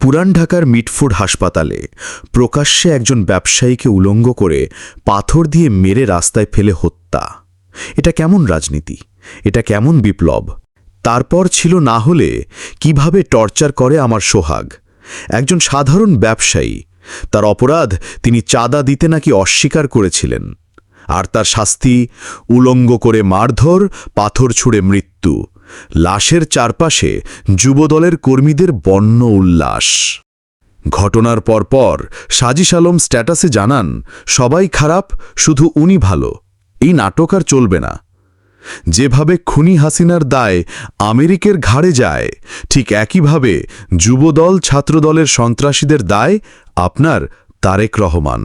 পুরান ঢাকার মিটফোর্ড হাসপাতালে প্রকাশ্যে একজন ব্যবসায়ীকে উলঙ্গ করে পাথর দিয়ে মেরে রাস্তায় ফেলে হত্যা। এটা কেমন রাজনীতি? এটা কেমন বিপ্লব? তারপর ছিল না হলে কীভাবে টর্চার করে আমার সোহাগ? একজন সাধারণ ব্যবসায়ী। তার অপরাধ তিনি চাঁদা দিতে নাকি অস্বীকার করেছিলেন। আর তার শাস্তি উলঙ্গ করে মারধর, পাথর ছুঁড়ে মৃত্যু। লাশের চারপাশে যুবদলের কর্মীদের বন্য উল্লাস। ঘটনার পরপর সাজিস আলম স্ট্যাটাসে জানান, সবাই খারাপ, শুধু উনি ভালো, এই নাটক আর চলবে না। যেভাবে খুনি হাসিনার দায় আমেরিকের ঘাড়ে যায়, ঠিক একইভাবে যুবদল ছাত্রদলের সন্ত্রাসীদের দায় আপনার তারেক রহমান।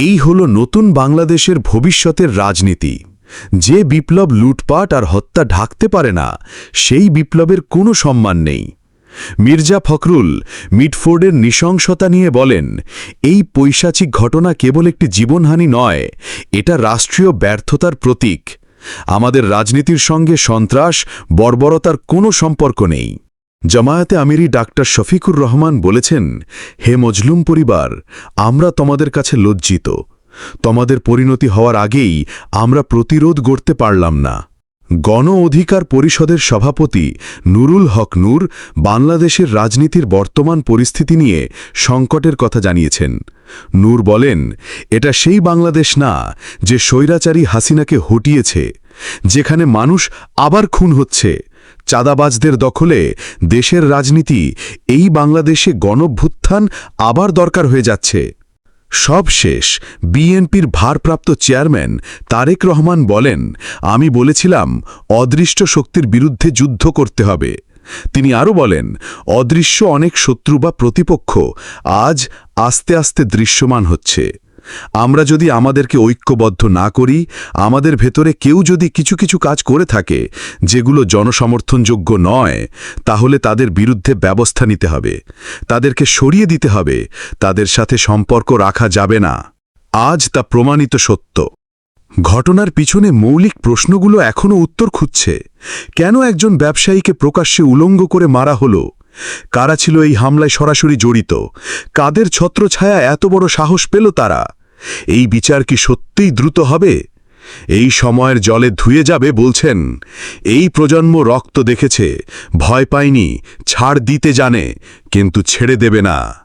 এই হল নতুন বাংলাদেশের ভবিষ্যতের রাজনীতি। যে বিপ্লব লুটপাট আর হত্যা ঢাকতে পারে না, সেই বিপ্লবের কোনো সম্মান নেই। মির্জা ফখরুল মিটফোর্ডের নৃশংসতা নিয়ে বলেন, এই পৈশাচিক ঘটনা কেবল একটি জীবনহানি নয়, এটা রাষ্ট্রীয় ব্যর্থতার প্রতীক। আমাদের রাজনীতির সঙ্গে সন্ত্রাস, বর্বরতার কোনো সম্পর্ক নেই। জামায়াতে আমিরি ডাক্তার শফিকুর রহমান বলেছেন, হে মজলুম পরিবার, আমরা তোমাদের কাছে লজ্জিত। তোমাদের পরিণতি হওয়ার আগেই আমরা প্রতিরোধ গড়তে পারলাম না। গণ অধিকার পরিষদের সভাপতি নুরুল হক নূর বাংলাদেশের রাজনীতির বর্তমান পরিস্থিতি নিয়ে সংকটের কথা জানিয়েছেন। নূর বলেন, এটা সেই বাংলাদেশ না যে স্বৈরাচারী হাসিনাকে হটিয়েছে, যেখানে মানুষ আবার খুন হচ্ছে। চাঁদাবাজদের দখলে দেশের রাজনীতি, এই বাংলাদেশে গণভ্যুত্থান আবার দরকার হয়ে যাচ্ছে। সব শেষ, বিএনপির ভারপ্রাপ্ত চেয়ারম্যান তারেক রহমান বলেন, আমি বলেছিলাম অদৃষ্ট শক্তির বিরুদ্ধে যুদ্ধ করতে হবে। তিনি আরও বলেন, অদৃশ্য অনেক শত্রু বা প্রতিপক্ষ আজ আস্তে আস্তে দৃশ্যমান হচ্ছে। আমরা যদি আমাদেরকে ঐক্যবদ্ধ না করি, আমাদের ভেতরে কেউ যদি কিছু কিছু কাজ করে থাকে, যেগুলো জনসমর্থনযোগ্য নয়, তাহলে তাদের বিরুদ্ধে ব্যবস্থা নিতে হবে। তাদেরকে সরিয়ে দিতে হবে। তাদের সাথে সম্পর্ক রাখা যাবে না। আজ তা প্রমাণিত সত্য। ঘটনার পিছনে মৌলিক প্রশ্নগুলো এখনও উত্তর খুঁজছে। কেন একজন ব্যবসায়ীকে প্রকাশ্যে উলঙ্গ করে মারা হলো? কারা ছিল এই হামলায় সরাসরি জড়িত? কাদের ছত্রছায়া এত বড় সাহস পেল তারা? এই বিচার কি সত্যিই দ্রুত হবে? এই সময়ের জলে ধুয়ে যাবে বলছেন, এই প্রজন্ম রক্ত দেখেছে, ভয় পায়নি, ছাড় দিতে জানে, কিন্তু ছেড়ে দেবে না।